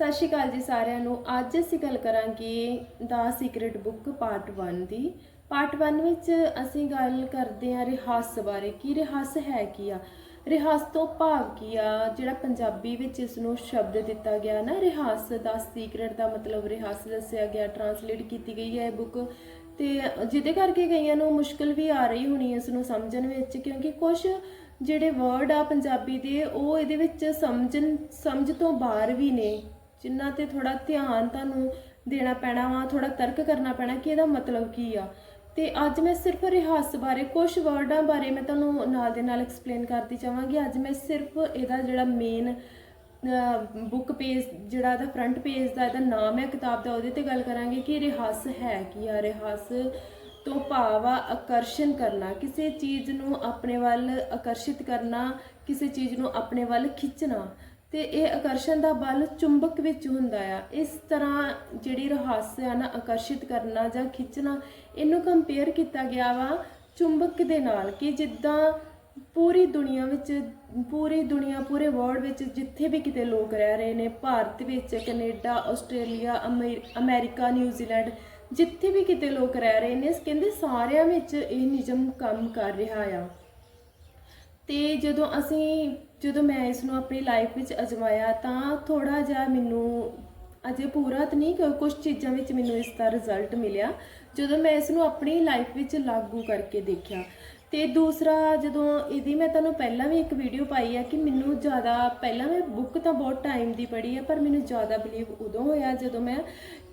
ਸਤਿ ਸ਼੍ਰੀ ਅਕਾਲ ਜੀ ਸਾਰਿਆਂ ਨੂੰ। ਅੱਜ ਅਸੀਂ ਗੱਲ ਕਰਾਂਗੇ ਦਾ ਸੀਕ੍ਰੀਟ ਬੁੱਕ ਪਾਰਟ 1 ਦੀ। ਪਾਰਟ 1 ਵਿੱਚ ਅਸੀਂ ਗੱਲ ਕਰਦੇ ਹਾਂ ਰਿਹਾਸ ਬਾਰੇ। ਕਿ ਰਿਹਾਸ ਹੈ ਕੀ ਆ? ਰਿਹਾਸ ਤੋਂ ਭਾਵ ਕੀ ਆ? ਜਿਹੜਾ ਪੰਜਾਬੀ ਵਿੱਚ ਇਸ ਨੂੰ ਸ਼ਬਦ ਦਿੱਤਾ ਗਿਆ ਨਾ, ਰਿਹਾਸ ਦਾ ਸੀਕ੍ਰੀਟ ਦਾ ਮਤਲਬ ਰਿਹਾਸ ਦੱਸਿਆ ਗਿਆ ਟਰਾਂਸਲੇਟ ਕੀਤੀ ਗਈ ਹੈ ਇਹ ਬੁੱਕ ਤੇ ਜਿਹਦੇ ਕਰਕੇ ਕਈਆਂ ਨੂੰ ਮੁਸ਼ਕਲ ਵੀ ਆ ਰਹੀ ਹੋਣੀ ਇਸ ਨੂੰ ਸਮਝਣ ਵਿੱਚ, ਕਿਉਂਕਿ ਕੁਝ ਜਿਹੜੇ ਵਰਡ ਆ ਪੰਜਾਬੀ ਦੇ, ਉਹ ਇਹਦੇ ਵਿੱਚ ਸਮਝਣ, ਸਮਝ ਤੋਂ ਬਾਹਰ ਵੀ ਨੇ। ਜਿਨ੍ਹਾਂ ਤੇ ਥੋੜਾ ਧਿਆਨ ਤੁਹਾਨੂੰ ਦੇਣਾ ਪੈਣਾ ਵਾ ਥੋੜਾ ਤਰਕ ਕਰਨਾ ਪੈਣਾ ਕਿ ਇਹਦਾ ਮਤਲਬ ਕੀ ਆ। ਤੇ ਅੱਜ ਮੈਂ ਸਿਰਫ ਰਿਹਾਸ ਬਾਰੇ ਕੁਝ ਵਰਡਾਂ ਬਾਰੇ ਮੈਂ ਤੁਹਾਨੂੰ ਨਾਲ ਦੇ ਨਾਲ ਐਕਸਪਲੇਨ ਕਰਦੀ ਚਾਹਾਂਗੀ। ਅੱਜ ਮੈਂ ਸਿਰਫ ਇਹਦਾ ਜਿਹੜਾ ਮੇਨ ਬੁੱਕ ਪੇਜ ਜਿਹੜਾ ਇਹਦਾ ਫਰੰਟ ਪੇਜ ਦਾ ਇਹਦਾ ਨਾਮ ਹੈ, ਕਿਤਾਬ ਦਾ, ਉਹਦੇ ਤੇ ਗੱਲ ਕਰਾਂਗੇ ਕਿ ਰਿਹਾਸ ਹੈ ਕੀ ਆ। ਰਿਹਾਸ ਤੋਂ ਭਾਵ ਆ ਆਕਰਸ਼ਣ ਕਰਨਾ, ਕਿਸੇ ਚੀਜ਼ ਨੂੰ ਆਪਣੇ ਵੱਲ ਆਕਰਸ਼ਿਤ ਕਰਨਾ, ਕਿਸੇ ਚੀਜ਼ ਨੂੰ ਆਪਣੇ ਵੱਲ ਖਿੱਚਣਾ। ਤੇ ਇਹ ਆਕਰਸ਼ਣ ਦਾ ਬਲ ਚੁੰਬਕ ਵਿੱਚ ਹੁੰਦਾ ਆ। ਇਸ ਤਰ੍ਹਾਂ ਜਿਹੜੀ ਰਹੱਸ ਆ ਨਾ, ਆਕਰਸ਼ਿਤ ਕਰਨਾ ਜਾਂ ਖਿੱਚਣਾ, ਇਹਨੂੰ ਕੰਪੇਅਰ ਕੀਤਾ ਗਿਆ ਵਾ ਚੁੰਬਕ ਦੇ ਨਾਲ ਕਿ ਜਿੱਦਾਂ ਪੂਰੀ ਦੁਨੀਆ ਵਿੱਚ, ਪੂਰੀ ਦੁਨੀਆ, ਪੂਰੇ ਵਰਲਡ ਵਿੱਚ ਜਿੱਥੇ ਵੀ ਕਿਤੇ ਲੋਕ ਰਹਿ ਰਹੇ ਨੇ, ਭਾਰਤ ਵਿੱਚ, ਕੈਨੇਡਾ, ਆਸਟ੍ਰੇਲੀਆ, ਅਮੇ- ਅਮਰੀਕਾ ਨਿਊਜ਼ੀਲੈਂਡ ਜਿੱਥੇ ਵੀ ਕਿਤੇ ਲੋਕ ਰਹਿ ਰਹੇ ਨੇ, ਕਹਿੰਦੇ ਸਾਰਿਆਂ ਵਿੱਚ ਇਹ ਨਿਯਮ ਕੰਮ ਕਰ ਰਿਹਾ ਆ। ਤੇ ਜਦੋਂ ਅਸੀਂ ਜਦੋਂ ਮੈਂ ਇਸ ਨੂੰ ਆਪਣੀ ਲਾਈਫ ਵਿੱਚ ਅਜਮਾਇਆ ਤਾਂ ਥੋੜਾ ਜਿਹਾ ਮੈਨੂੰ ਅਜੇ ਪੂਰਾ ਤਾਂ ਨਹੀਂ ਕੁਝ ਚੀਜ਼ਾਂ ਵਿੱਚ ਮੈਨੂੰ ਇਸ ਦਾ ਰਿਜ਼ਲਟ ਮਿਲਿਆ। ਜਦੋਂ ਮੈਂ ਇਸ ਨੂੰ ਆਪਣੀ ਲਾਈਫ ਵਿੱਚ ਲਾਗੂ ਕਰਕੇ ਦੇਖਿਆ, ਤੇ ਦੂਸਰਾ ਜਦੋਂ ਇਹਦੀ ਮੈਂ ਤੁਹਾਨੂੰ ਪਹਿਲਾਂ ਵੀ ਇੱਕ ਵੀਡੀਓ ਪਾਈ ਆ ਕਿ ਮੈਨੂੰ ਜ਼ਿਆਦਾ, ਪਹਿਲਾਂ ਮੈਂ ਬੁੱਕ ਤਾਂ ਬਹੁਤ ਟਾਈਮ ਦੀ ਪੜ੍ਹੀ ਆ, ਪਰ ਮੈਨੂੰ ਜ਼ਿਆਦਾ ਬਲੀਵ ਉਦੋਂ ਹੋਇਆ ਜਦੋਂ ਮੈਂ,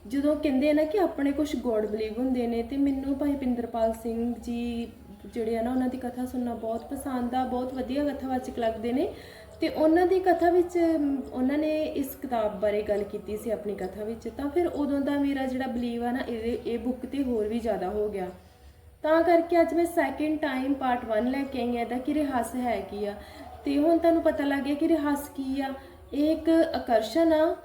ਜਦੋਂ ਕਹਿੰਦੇ ਆ ਨਾ ਕਿ ਆਪਣੇ ਕੁਝ ਗੋਡ ਬਲੀਵ ਹੁੰਦੇ ਨੇ, ਤੇ ਮੈਨੂੰ ਭਾਈ ਪਿੰਦਰਪਾਲ ਸਿੰਘ ਜੀ ਜਿਹੜੇ ਆ ਨਾ ਉਹਨਾਂ ਦੀ ਕਥਾ ਸੁਣਨਾ ਬਹੁਤ ਪਸੰਦ ਆ, ਬਹੁਤ ਵਧੀਆ ਕਥਾਵਾਚਕ ਲੱਗਦੇ ਨੇ। ਤੇ ਉਹਨਾਂ ਦੀ ਕਥਾ ਵਿੱਚ, ਉਹਨਾਂ ਨੇ ਇਸ ਕਿਤਾਬ ਬਾਰੇ ਗੱਲ ਕੀਤੀ ਸੀ ਆਪਣੀ ਕਥਾ ਵਿੱਚ, ਤਾਂ ਫਿਰ ਉਦੋਂ ਦਾ ਮੇਰਾ ਜਿਹੜਾ ਬਲੀਵ ਆ ਨਾ, ਇਹ ਇਹ ਬੁੱਕ ਤੇ ਹੋਰ ਵੀ ਜ਼ਿਆਦਾ ਹੋ ਗਿਆ। ਤਾਂ ਕਰਕੇ ਅੱਜ ਮੈਂ ਸੈਕਿੰਡ ਟਾਈਮ ਪਾਰਟ 1 ਲੈ ਕੇ ਆਈ ਹਾਂ, ਇਹਦਾ ਕਿ ਰਿਹਾਸ ਹੈ ਕੀ ਆ? ਤੇ ਹੁਣ ਤੁਹਾਨੂੰ ਪਤਾ ਲੱਗ ਗਿਆ ਕਿ ਰਿਹਾਸ ਕੀ ਆ? ਇਹ ਇੱਕ ਆਕਰਸ਼ਣ ਆ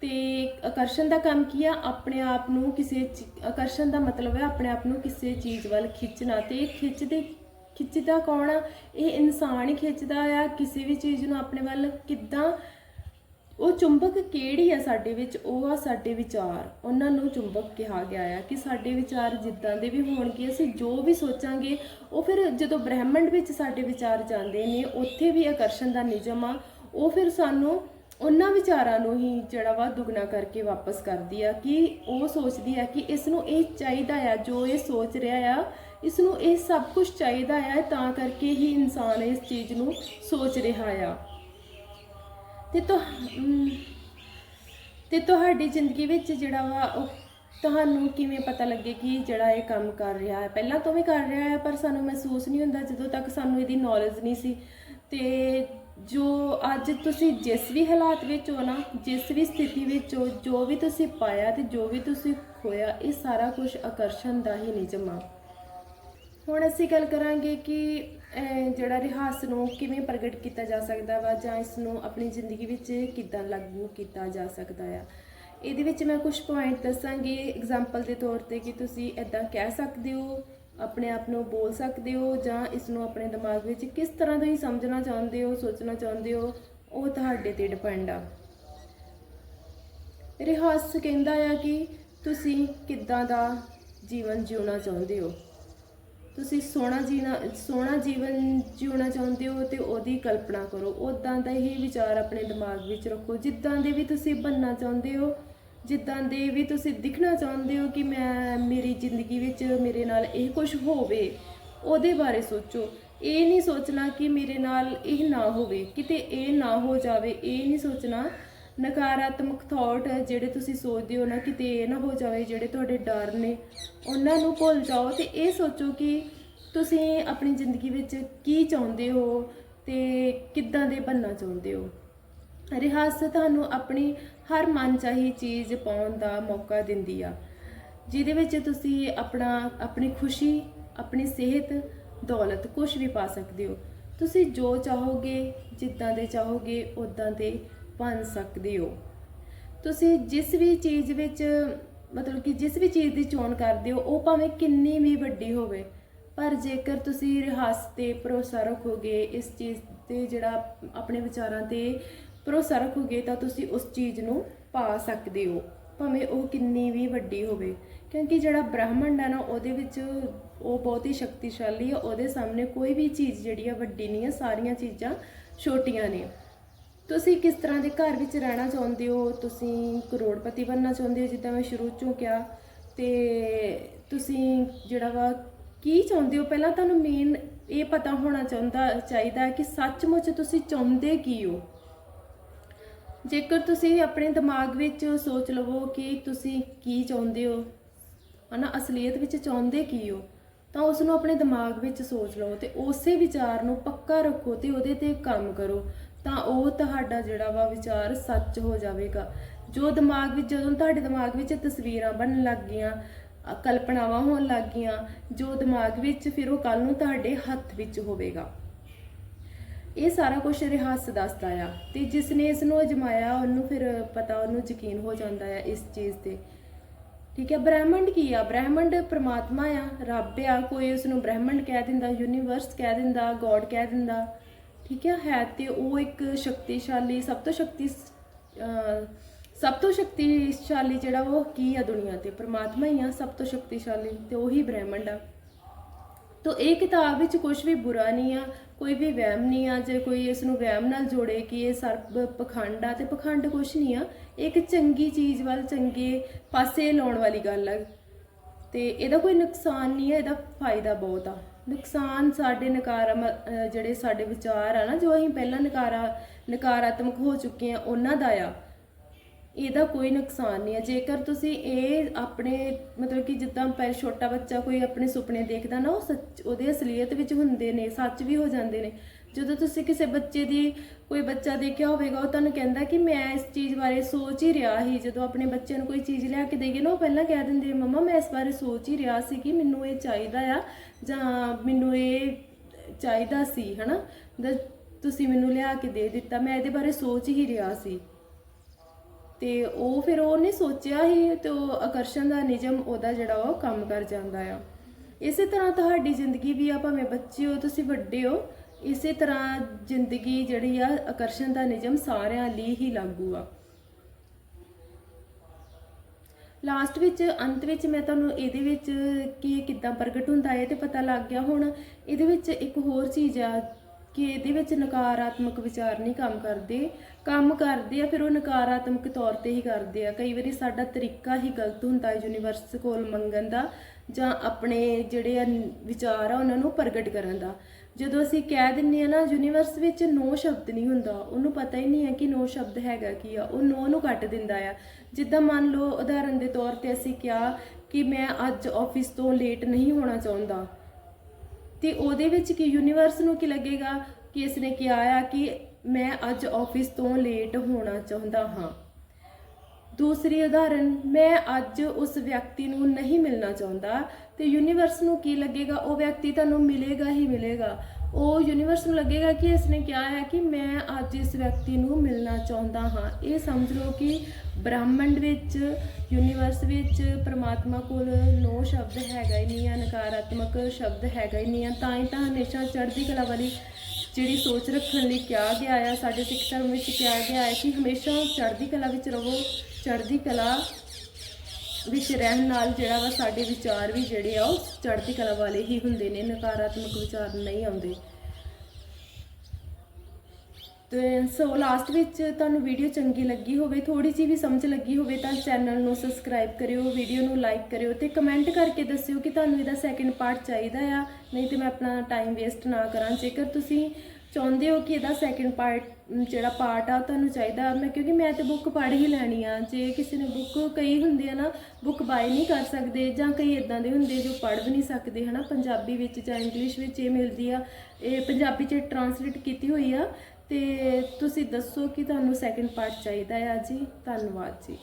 ਤੇ ਆਕਰਸ਼ਣ ਦਾ ਕੰਮ ਕੀ ਆ? ਆਪਣੇ ਆਪ ਨੂੰ ਕਿਸੇ ਚੀ- ਆਕਰਸ਼ਣ ਦਾ ਮਤਲਬ ਹੈ ਆਪਣੇ ਆਪ ਨੂੰ ਕਿਸੇ ਚੀਜ਼ ਵੱਲ ਖਿੱਚਣਾ ਤੇ ਖਿੱਚਦੇ, ਖਿੱਚਦਾ ਕੌਣ ਆ? ਇਹ ਇਨਸਾਨ ਹੀ ਖਿੱਚਦਾ ਆ, ਕਿਸੇ ਵੀ ਚੀਜ਼ ਨੂੰ ਆਪਣੇ ਵੱਲ ਕਿੱਦਾਂ? ਉਹ ਚੁੰਬਕ ਕਿਹੜੀ ਆ ਸਾਡੇ ਵਿੱਚ? ਉਹ ਆ ਸਾਡੇ ਵਿਚਾਰ। ਉਹਨਾਂ ਨੂੰ ਚੁੰਬਕ ਕਿਹਾ ਗਿਆ ਆ ਕਿ ਸਾਡੇ ਵਿਚਾਰ ਜਿੱਦਾਂ ਦੇ ਵੀ ਹੋਣਗੇ, ਅਸੀਂ ਜੋ ਵੀ ਸੋਚਾਂਗੇ, ਉਹ ਫਿਰ ਜਦੋਂ ਬ੍ਰਹਿਮੰਡ ਵਿੱਚ ਸਾਡੇ ਵਿਚਾਰ ਜਾਂਦੇ ਨੇ, ਉੱਥੇ ਵੀ ਆਕਰਸ਼ਣ ਦਾ ਨਿਯਮ ਆ, ਉਹ ਫਿਰ ਸਾਨੂੰ ਉਹਨਾਂ ਵਿਚਾਰਾਂ ਨੂੰ ਹੀ ਜਿਹੜਾ ਵਾ ਦੁੱਗਣਾ ਕਰਕੇ ਵਾਪਸ ਕਰਦੀ ਆ ਕਿ ਉਹ ਸੋਚਦੀ ਆ ਕਿ ਇਸ ਨੂੰ ਇਹ ਚਾਹੀਦਾ ਆ ਜੋ ਇਹ ਸੋਚ ਰਿਹਾ ਆ ਇਸ ਨੂੰ ਇਹ ਸਭ ਕੁਝ ਚਾਹੀਦਾ ਆ ਤਾਂ ਕਰਕੇ ਹੀ ਇਨਸਾਨ ਇਸ ਚੀਜ਼ ਨੂੰ ਸੋਚ ਰਿਹਾ ਆ। ਤੇ ਤੁਹ ਅਮ, ਤੇ ਤੁਹਾਡੀ ਜ਼ਿੰਦਗੀ ਵਿੱਚ ਜਿਹੜਾ ਵਾ ਉਹ ਤੁਹਾਨੂੰ ਕਿਵੇਂ ਪਤਾ ਲੱਗੇ ਕਿ ਜਿਹੜਾ ਇਹ ਕੰਮ ਕਰ ਰਿਹਾ ਹੈ? ਪਹਿਲਾਂ ਤੋਂ ਵੀ ਕਰ ਰਿਹਾ ਹੈ ਪਰ ਸਾਨੂੰ ਮਹਿਸੂਸ ਨਹੀਂ ਹੁੰਦਾ ਜਦੋਂ ਤੱਕ ਸਾਨੂੰ ਇਹਦੀ ਨੌਲੇਜ ਨਹੀਂ ਸੀ। ਤੇ ਜੋ ਅੱਜ ਤੁਸੀਂ ਜਿਸ ਵੀ ਹਾਲਾਤ ਵਿੱਚ ਹੋ ਨਾ, ਜਿਸ ਵੀ ਸਥਿਤੀ ਵਿੱਚ ਹੋ, ਜੋ ਵੀ ਤੁਸੀਂ ਪਾਇਆ ਤੇ ਜੋ ਵੀ ਤੁਸੀਂ ਖੋਇਆ, ਇਹ ਸਾਰਾ ਕੁਝ ਆਕਰਸ਼ਣ ਦਾ ਹੀ ਨਿਯਮ ਆ। ਹੁਣ ਅਸੀਂ ਗੱਲ ਕਰਾਂਗੇ ਕਿ ਜਿਹੜਾ ਰਿਹਾਸ ਨੂੰ ਕਿਵੇਂ ਪ੍ਰਗਟ ਕੀਤਾ ਜਾ ਸਕਦਾ ਵਾ ਜਾਂ ਇਸ ਨੂੰ ਆਪਣੀ ਜ਼ਿੰਦਗੀ ਵਿੱਚ ਕਿੱਦਾਂ ਲਾਗੂ ਕੀਤਾ ਜਾ ਸਕਦਾ ਆ। ਇਹਦੇ ਵਿੱਚ ਮੈਂ ਕੁਝ ਪੁਆਇੰਟ ਦੱਸਾਂਗੀ। ਐਗਜ਼ਾਮਪਲ ਦੇ ਤੌਰ ਤੇ ਕਿ ਤੁਸੀਂ ਇਦਾਂ ਕਹਿ ਸਕਦੇ ਹੋ ਆਪਣੇ ਆਪ ਨੂੰ ਬੋਲ ਸਕਦੇ ਹੋ ਜਾਂ ਇਸ ਨੂੰ ਆਪਣੇ ਦਿਮਾਗ ਵਿੱਚ ਕਿਸ ਤਰ੍ਹਾਂ ਦਾ ਹੀ ਸਮਝਣਾ ਚਾਹੁੰਦੇ ਹੋ, ਸੋਚਣਾ ਚਾਹੁੰਦੇ ਹੋ, ਉਹ ਤੁਹਾਡੇ ਤੇ ਡਿਪੈਂਡ ਆ। ਰਿਹਾਸ ਕਹਿੰਦਾ ਆ ਕਿ ਤੁਸੀਂ ਕਿੱਦਾਂ ਦਾ ਜੀਵਨ ਜਿਉਣਾ ਚਾਹੁੰਦੇ ਹੋ? ਤੁਸੀਂ ਸੋਹਣਾ ਜੀਣਾ, ਸੋਹਣਾ ਜੀਵਨ ਜਿਉਣਾ ਚਾਹੁੰਦੇ ਹੋ ਤੇ ਉਹਦੀ ਕਲਪਨਾ ਕਰੋ। ਉਦਾਂ ਦਾ ਹੀ ਵਿਚਾਰ ਆਪਣੇ ਦਿਮਾਗ ਵਿੱਚ ਰੱਖੋ। ਜਿੱਦਾਂ ਦੇ ਵੀ ਤੁਸੀਂ ਬਣਨਾ ਚਾਹੁੰਦੇ ਹੋ ਜਿੱਦਾਂ ਦੇ ਵੀ ਤੁਸੀਂ ਦਿਖਣਾ ਚਾਹੁੰਦੇ ਹੋ ਕਿ ਮੈਂ ਮੇਰੀ ਜ਼ਿੰਦਗੀ ਵਿੱਚ ਮੇਰੇ ਨਾਲ ਇਹ ਕੁਝ ਹੋਵੇ, ਉਹਦੇ ਬਾਰੇ ਸੋਚੋ। ਇਹ ਨਹੀਂ ਸੋਚਣਾ ਕਿ ਮੇਰੇ ਨਾਲ ਇਹ ਨਾ ਹੋਵੇ। ਕਿਤੇ ਇਹ ਨਾ ਹੋ ਜਾਵੇ, ਇਹ ਨਹੀਂ ਸੋਚਣਾ। ਨਕਾਰਾਤਮਕ ਥਾਟ ਜਿਹੜੇ ਤੁਸੀਂ ਸੋਚਦੇ ਹੋ ਨਾ, ਕਿਤੇ ਇਹ ਨਾ ਹੋ ਜਾਵੇ ਜਿਹੜੇ ਤੁਹਾਡੇ ਡਰ ਨੇ। ਉਹਨਾਂ ਨੂੰ ਭੁੱਲ ਜਾਓ ਤੇ ਇਹ ਸੋਚੋ ਕਿ ਤੁਸੀਂ ਆਪਣੀ ਜ਼ਿੰਦਗੀ ਵਿੱਚ ਕੀ ਚਾਹੁੰਦੇ ਹੋ ਤੇ ਕਿੱਦਾਂ ਦੇ ਬਣਨਾ ਚਾਹੁੰਦੇ ਹੋ। ਰਿਹਾਸ ਤੁਹਾਨੂੰ ਆਪਣੀ ਹਰ ਮਨਚਾਹੀ ਚੀਜ਼ ਪਾਉਣ ਦਾ ਮੌਕਾ ਦਿੰਦੀ ਆ। ਜਿਹਦੇ ਵਿੱਚ ਤੁਸੀਂ ਆਪਣਾ, ਆਪਣੀ ਖੁਸ਼ੀ, ਆਪਣੀ ਸਿਹਤ, ਦੌਲਤ ਕੁਝ ਵੀ ਪਾ ਸਕਦੇ ਹੋ। ਤੁਸੀਂ ਜੋ ਚਾਹੋਗੇ, ਜਿੱਦਾਂ ਦੇ ਚਾਹੋਗੇ ਉਦਾਂ ਦੇ ਬਣ ਸਕਦੇ ਹੋ। ਤੁਸੀਂ ਜਿਸ ਵੀ ਚੀਜ਼ ਵਿੱਚ, ਮਤਲਬ ਕਿ ਜਿਸ ਵੀ ਚੀਜ਼ ਦੀ ਚੋਣ ਕਰਦੇ ਹੋ, ਉਹ ਭਾਵੇਂ ਕਿੰਨੀ ਵੀ ਵੱਡੀ ਹੋਵੇ, ਪਰ ਜੇਕਰ ਤੁਸੀਂ ਰਿਹਾਸ ਤੇ ਭਰੋਸਾ ਰੱਖੋਗੇ, ਇਸ ਚੀਜ਼ ਤੇ ਜਿਹੜਾ ਆਪਣੇ ਵਿਚਾਰਾਂ ਤੇ ਭਰੋਸਾ ਰੱਖੋਗੇ ਤਾਂ ਤੁਸੀਂ ਉਸ ਚੀਜ਼ ਨੂੰ ਪਾ ਸਕਦੇ ਹੋ। ਭਾਵੇਂ ਉਹ ਕਿੰਨੀ ਵੀ ਵੱਡੀ ਹੋਵੇ। ਕਿਉਂਕਿ ਜਿਹੜਾ ਬ੍ਰਹਮੰਡ ਹੈ ਨਾ, ਉਹਦੇ ਵਿੱਚ ਉਹ ਬਹੁਤ ਹੀ ਸ਼ਕਤੀਸ਼ਾਲੀ ਆ। ਉਹਦੇ ਸਾਹਮਣੇ ਕੋਈ ਵੀ ਚੀਜ਼ ਜਿਹੜੀ ਆ ਵੱਡੀ ਨਹੀਂ ਆ, ਸਾਰੀਆਂ ਚੀਜ਼ਾਂ ਛੋਟੀਆਂ ਨੇ। ਤੁਸੀਂ ਕਿਸ ਤਰ੍ਹਾਂ ਦੇ ਘਰ ਵਿੱਚ ਰਹਿਣਾ ਚਾਹੁੰਦੇ ਹੋ? ਤੁਸੀਂ ਕਰੋੜਪਤੀ ਬਣਨਾ ਚਾਹੁੰਦੇ ਹੋ, ਜਿੱਦਾਂ ਮੈਂ ਸ਼ੁਰੂ ਚੋਂ ਕਿਹਾ। ਤੇ ਤੁਸੀਂ ਜਿਹੜਾ ਵਾ ਕੀ ਚਾਹੁੰਦੇ ਹੋ? ਪਹਿਲਾਂ ਤੁਹਾਨੂੰ ਮੇਨ ਇਹ ਪਤਾ ਹੋਣਾ ਚਾਹੁੰਦਾ, ਚਾਹੀਦਾ ਕਿ ਸੱਚਮੁੱਚ ਤੁਸੀਂ ਚਾਹੁੰਦੇ ਕੀ ਹੋ? ਜੇਕਰ ਤੁਸੀਂ ਆਪਣੇ ਦਿਮਾਗ ਵਿੱਚ ਸੋਚ ਲਵੋ ਕਿ ਤੁਸੀਂ ਕੀ ਚਾਹੁੰਦੇ ਹੋ, ਹਨਾ, ਅਸਲੀਅਤ ਵਿੱਚ ਚਾਹੁੰਦੇ ਕੀ ਹੋ, ਤਾਂ ਉਸ ਨੂੰ ਆਪਣੇ ਦਿਮਾਗ ਵਿੱਚ ਸੋਚ ਲਓ ਤੇ ਉਸੇ ਵਿਚਾਰ ਨੂੰ ਪੱਕਾ ਰੱਖੋ ਤੇ ਉਹਦੇ ਤੇ ਕੰਮ ਕਰੋ, ਤਾਂ ਉਹ ਤੁਹਾਡਾ ਜਿਹੜਾ ਵਾ ਵਿਚਾਰ ਸੱਚ ਹੋ ਜਾਵੇਗਾ। ਜੋ ਦਿਮਾਗ ਵਿੱਚ, ਜਦੋਂ ਤੁਹਾਡੇ ਦਿਮਾਗ ਵਿੱਚ ਤਸਵੀਰਾਂ ਬਣਨ ਲੱਗ ਗਈਆਂ ਕਲਪਨਾਵਾਂ ਹੋਣ ਲੱਗ ਗਈਆਂ, ਜੋ ਦਿਮਾਗ ਵਿੱਚ ਫਿਰ ਉਹ ਕੱਲ ਨੂੰ ਤੁਹਾਡੇ ਹੱਥ ਵਿੱਚ ਹੋਵੇਗਾ। ਇਹ ਸਾਰਾ ਕੁਝ ਰਿਹਾਸ ਦੱਸਦਾ ਆ ਤੇ ਜਿਸ ਨੇ ਇਸ ਨੂੰ ਅਜਮਾਇਆ, ਉਹਨੂੰ ਫਿਰ ਪਤਾ, ਉਹਨੂੰ ਯਕੀਨ ਹੋ ਜਾਂਦਾ ਆ ਇਸ ਚੀਜ਼ ਤੇ। ਠੀਕ ਹੈ ਬ੍ਰਹਿਮੰਡ ਕੀ ਆ? ਬ੍ਰਹਿਮੰਡ ਪ੍ਰਮਾਤਮਾ ਆ, ਰੱਬ ਆ, ਕੋਈ ਉਸ ਨੂੰ ਬ੍ਰਹਿਮੰਡ ਕਹਿ ਦਿੰਦਾ ਯੂਨੀਵਰਸ ਕਹਿ ਦਿੰਦਾ ਗੋਡ ਕਹਿ ਦਿੰਦਾ। ਠੀਕ ਹੈ ਹੈ ਤੇ ਉਹ ਇੱਕ ਸ਼ਕਤੀਸ਼ਾਲੀ, ਸਭ ਤੋਂ ਸ਼ਕਤੀ ਸਭ ਤੋਂ ਸ਼ਕਤੀਸ਼ਾਲੀ ਜਿਹੜਾ ਉਹ ਕੀ ਆ ਦੁਨੀਆ ਤੇ? ਪ੍ਰਮਾਤਮਾ ਹੀ ਆ, ਸਭ ਤੋਂ ਸ਼ਕਤੀਸ਼ਾਲੀ ਤੇ ਉਹੀ ਬ੍ਰਹਿਮੰਡ ਆ। ਤੋ ਇਹ ਕਿਤਾਬ ਵਿੱਚ ਕੁਝ ਵੀ ਬੁਰਾ ਨਹੀਂ ਆ ਕੋਈ ਵੀ ਵਹਿਮ ਨਹੀਂ ਆ ਜੇ ਕੋਈ ਇਸ ਨੂੰ ਵਹਿਮ ਨਾਲ ਜੋੜੇ ਕਿ ਇਹ ਸਰਬ ਪਖੰਡ ਆ, ਤੇ ਪਖੰਡ ਕੁਛ ਨਹੀਂ ਆ। ਇਹ ਇੱਕ ਚੰਗੀ ਚੀਜ਼ ਵੱਲ ਚੰਗੇ ਪਾਸੇ ਲਾਉਣ ਵਾਲੀ ਗੱਲ ਆ। ਤੇ ਇਹਦਾ ਕੋਈ ਨੁਕਸਾਨ ਨਹੀਂ ਆ, ਇਹਦਾ ਫਾਇਦਾ ਬਹੁਤ ਆ। ਨੁਕਸਾਨ ਸਾਡੇ ਨਕਾਰਾਮ ਜਿਹੜੇ ਸਾਡੇ ਵਿਚਾਰ ਆ ਨਾ, ਜੋ ਅਸੀਂ ਪਹਿਲਾਂ ਨਕਾਰਾ, ਨਕਾਰਾਤਮਕ ਹੋ ਚੁੱਕੇ ਆ, ਉਹਨਾਂ ਦਾ ਆ। ਇਹਦਾ ਕੋਈ ਨੁਕਸਾਨ ਨਹੀਂ ਹੈ। ਜੇਕਰ ਤੁਸੀਂ ਇਹ ਆਪਣੇ, ਮਤਲਬ ਕਿ ਜਿੱਦਾਂ ਪਹਿ ਛੋਟਾ ਬੱਚਾ ਕੋਈ ਆਪਣੇ ਸੁਪਨੇ ਦੇਖਦਾ ਨਾ, ਉਹ ਸੱਚ, ਉਹਦੇ ਅਸਲੀਅਤ ਵਿੱਚ ਹੁੰਦੇ ਨੇ, ਸੱਚ ਵੀ ਹੋ ਜਾਂਦੇ ਨੇ। ਜਦੋਂ ਤੁਸੀਂ ਕਿਸੇ ਬੱਚੇ ਦੀ ਕੋਈ ਬੱਚਾ ਦੇਖਿਆ ਹੋਵੇਗਾ, ਉਹ ਤੁਹਾਨੂੰ ਕਹਿੰਦਾ ਕਿ ਮੈਂ ਇਸ ਚੀਜ਼ ਬਾਰੇ ਸੋਚ ਹੀ ਰਿਹਾ ਸੀ। ਜਦੋਂ ਆਪਣੇ ਬੱਚੇ ਨੂੰ ਕੋਈ ਚੀਜ਼ ਲਿਆ ਕੇ ਦੇਈਏ ਨਾ, ਉਹ ਪਹਿਲਾਂ ਕਹਿ ਦਿੰਦੇ ਮਮਾ, ਮੈਂ ਇਸ ਬਾਰੇ ਸੋਚ ਹੀ ਰਿਹਾ ਸੀ ਕਿ ਮੈਨੂੰ ਇਹ ਚਾਹੀਦਾ ਆ, ਜਾਂ ਮੈਨੂੰ ਇਹ ਚਾਹੀਦਾ ਸੀ, ਹਨਾ? ਦ- ਤੁਸੀਂ ਮੈਨੂੰ ਲਿਆ ਕੇ ਦੇ ਦਿੱਤਾ, ਮੈਂ ਇਹਦੇ ਬਾਰੇ ਸੋਚ ਹੀ ਰਿਹਾ ਸੀ। ਤੇ ਉਹ ਫਿਰ ਉਹਨੇ ਸੋਚਿਆ ਹੀ ਤੇ ਉਹ ਆਕਰਸ਼ਣ ਦਾ ਨਿਯਮ ਉਹਦਾ ਜਿਹੜਾ ਉਹ ਕੰਮ ਕਰ ਜਾਂਦਾ ਆ। ਇਸੇ ਤਰ੍ਹਾਂ ਤੁਹਾਡੀ ਜ਼ਿੰਦਗੀ ਵੀ ਆ, ਭਾਵੇਂ ਬੱਚੇ ਹੋ, ਤੁਸੀਂ ਵੱਡੇ ਹੋ, ਇਸੇ ਤਰ੍ਹਾਂ ਜ਼ਿੰਦਗੀ ਜਿਹੜੀ ਆ, ਆਕਰਸ਼ਣ ਦਾ ਨਿਯਮ ਸਾਰਿਆਂ ਲਈ ਹੀ ਲਾਗੂ ਆ। ਲਾਸਟ ਵਿੱਚ, ਅੰਤ ਵਿੱਚ ਮੈਂ ਤੁਹਾਨੂੰ ਇਹਦੇ ਵਿੱਚ ਕੀ ਕਿੱਦਾਂ ਪ੍ਰਗਟ ਹੁੰਦਾ ਹੈ ਤੇ ਪਤਾ ਲੱਗ ਗਿਆ ਹੁਣ। ਇਹਦੇ ਵਿੱਚ ਇੱਕ ਹੋਰ ਚੀਜ਼ ਆ ਕਿ ਇਹਦੇ ਵਿੱਚ ਨਕਾਰਾਤਮਕ ਵਿਚਾਰ ਨਹੀਂ ਕੰਮ ਕਰਦੇ। ਕੰਮ ਕਰਦੇ ਆ, ਫਿਰ ਉਹ ਨਕਾਰਾਤਮਕ ਤੌਰ ਤੇ ਹੀ ਕਰਦੇ ਆ। ਕਈ ਵਾਰੀ ਸਾਡਾ ਤਰੀਕਾ ਹੀ ਗਲਤ ਹੁੰਦਾ ਹੈ ਯੂਨੀਵਰਸ ਕੋਲ ਮੰਗਣ ਦਾ ਜਾਂ ਆਪਣੇ ਜਿਹੜੇ ਆ ਵਿਚਾਰ ਆ ਉਹਨਾਂ ਨੂੰ ਪ੍ਰਗਟ ਕਰਨ ਦਾ। ਜਦੋਂ ਅਸੀਂ ਕਹਿ ਦਿੰਨੇ ਆ ਨਾ, ਯੂਨੀਵਰਸ ਵਿੱਚ ਨੋ ਸ਼ਬਦ ਨਹੀਂ ਹੁੰਦਾ, ਉਹਨੂੰ ਪਤਾ ਹੀ ਨਹੀਂ ਹੈ ਕਿ ਨੋ ਸ਼ਬਦ ਹੈਗਾ ਕੀ ਆ। ਉਹ ਨੋ ਨੂੰ ਕੱਟ ਦਿੰਦਾ ਆ। ਜਿੱਦਾਂ ਮੰਨ ਲਓ, ਉਦਾਹਰਨ ਦੇ ਤੌਰ ਤੇ ਅਸੀਂ ਕਿਹਾ ਕਿ ਮੈਂ ਅੱਜ ਆਫਿਸ ਤੋਂ ਲੇਟ ਨਹੀਂ ਹੋਣਾ ਚਾਹੁੰਦਾ। ਤੇ ਉਹਦੇ ਵਿੱਚ ਕੀ ਯੂਨੀਵਰਸ ਨੂੰ ਕੀ ਲੱਗੇਗਾ? ਕਿ ਇਸ ਨੇ ਕਿਹਾ ਆ ਕਿ ਮੈਂ ਅੱਜ ਆਫਿਸ ਤੋਂ ਲੇਟ ਹੋਣਾ ਚਾਹੁੰਦਾ ਹਾਂ। ਦੂਸਰੀ ਉਦਾਹਰਨ, ਮੈਂ ਅੱਜ ਉਸ ਵਿਅਕਤੀ ਨੂੰ ਨਹੀਂ ਮਿਲਣਾ ਚਾਹੁੰਦਾ ਤੇ ਯੂਨੀਵਰਸ ਨੂੰ ਕੀ ਲੱਗੇਗਾ? ਉਹ ਵਿਅਕਤੀ ਤੁਹਾਨੂੰ ਮਿਲੇਗਾ ਹੀ ਮਿਲੇਗਾ। ਉਹ ਯੂਨੀਵਰਸ ਨੂੰ ਲੱਗੇਗਾ ਕਿ ਇਸ ਨੇ ਕਿਹਾ ਹੈ ਕਿ ਮੈਂ ਅੱਜ ਇਸ ਵਿਅਕਤੀ ਨੂੰ ਮਿਲਣਾ ਚਾਹੁੰਦਾ ਹਾਂ। ਇਹ ਸਮਝ ਲਓ ਕਿ ਬ੍ਰਹਮੰਡ ਵਿੱਚ ਯੂਨੀਵਰਸ ਵਿੱਚ ਪ੍ਰਮਾਤਮਾ ਕੋਲ ਨੋ ਸ਼ਬਦ ਹੈਗਾ ਹੀ ਨਹੀਂ ਆ, ਨਕਾਰਾਤਮਕ ਸ਼ਬਦ ਹੈਗਾ ਹੀ ਨਹੀਂ ਆ। ਤਾਂ ਹੀ ਤਾਂ ਹਮੇਸ਼ਾ ਚੜ੍ਹਦੀ ਕਲਾ ਵਾਲੀ ਜਿਹੜੀ ਸੋਚ ਰੱਖਣ ਲਈ ਕਿਹਾ ਗਿਆ ਆ, ਸਾਡੇ ਸਿੱਖ ਧਰਮ ਵਿੱਚ ਕਿਹਾ ਗਿਆ ਹੈ ਕਿ ਹਮੇਸ਼ਾ ਚੜ੍ਹਦੀ ਕਲਾ ਵਿੱਚ ਰਹੋ, ਚੜ੍ਹਦੀ ਕਲਾ ਵਿੱਚ ਰਹਿਣ ਨਾਲ ਜਿਹੜਾ ਵਾ ਸਾਡੇ ਵਿਚਾਰ ਵੀ ਜਿਹੜੇ ਆ ਉਹ ਚੜ੍ਹਦੀ ਕਲਾ ਵਾਲੇ ਹੀ ਹੁੰਦੇ ਨੇ, ਨਕਾਰਾਤਮਕ ਵਿਚਾਰ ਨਹੀਂ ਆਉਂਦੇ। ਤੇ ਸੋ ਲਾਸਟ ਵਿੱਚ ਤੁਹਾਨੂੰ ਵੀਡੀਓ ਚੰਗੀ ਲੱਗੀ ਹੋਵੇ ਥੋੜੀ ਜਿਹੀ ਵੀ ਸਮਝ ਲੱਗੀ ਹੋਵੇ ਤਾਂ ਚੈਨਲ ਨੂੰ ਸਬਸਕ੍ਰਾਈਬ ਕਰਿਓ ਵੀਡੀਓ ਨੂੰ ਲਾਈਕ ਕਰਿਓ ਤੇ ਕਮੈਂਟ ਕਰਕੇ ਦੱਸਿਓ ਕਿ ਤੁਹਾਨੂੰ ਇਹਦਾ ਸੈਕਿੰਡ ਪਾਰਟ ਚਾਹੀਦਾ ਆ। ਨਹੀਂ ਤੇ ਮੈਂ ਆਪਣਾ ਟਾਈਮ ਵੇਸਟ ਨਾ ਕਰਾਂ। ਜੇਕਰ ਤੁਸੀਂ ਚਾਹੁੰਦੇ ਹੋ ਕਿ ਇਹਦਾ ਸੈਕਿੰਡ ਪਾਰਟ ਜਿਹੜਾ ਪਾਰਟ ਆ ਉਹ ਤੁਹਾਨੂੰ ਚਾਹੀਦਾ। ਮੈਂ ਕਿਉਂਕਿ ਮੈਂ ਤੇ ਬੁੱਕ ਪੜ੍ਹ ਹੀ ਲੈਣੀ ਆ। ਜੇ ਕਿਸੇ ਨੇ ਬੁੱਕ ਕਈ ਹੁੰਦੇ ਆ ਨਾ ਬੁੱਕ ਬਾਈ ਨਹੀਂ ਕਰ ਸਕਦੇ ਜਾਂ ਕਈ ਇਦਾਂ ਦੇ ਹੁੰਦੇ ਜੋ ਪੜ੍ਹ ਵੀ ਨਹੀਂ ਸਕਦੇ, ਹਨਾ? ਪੰਜਾਬੀ ਵਿੱਚ ਜਾਂ ਇੰਗਲਿਸ਼ ਵਿੱਚ ਇਹ ਮਿਲਦੀ ਆ। ਇਹ ਪੰਜਾਬੀ 'ਚ ਟਰਾਂਸਲੇਟ ਕੀਤੀ ਹੋਈ ਆ। ਤੇ ਤੁਸੀਂ ਦੱਸੋ ਕਿ ਤੁਹਾਨੂੰ ਸੈਕਿੰਡ ਪਾਰਟ ਚਾਹੀਦਾ ਆ ਜੀ। ਧੰਨਵਾਦ ਜੀ।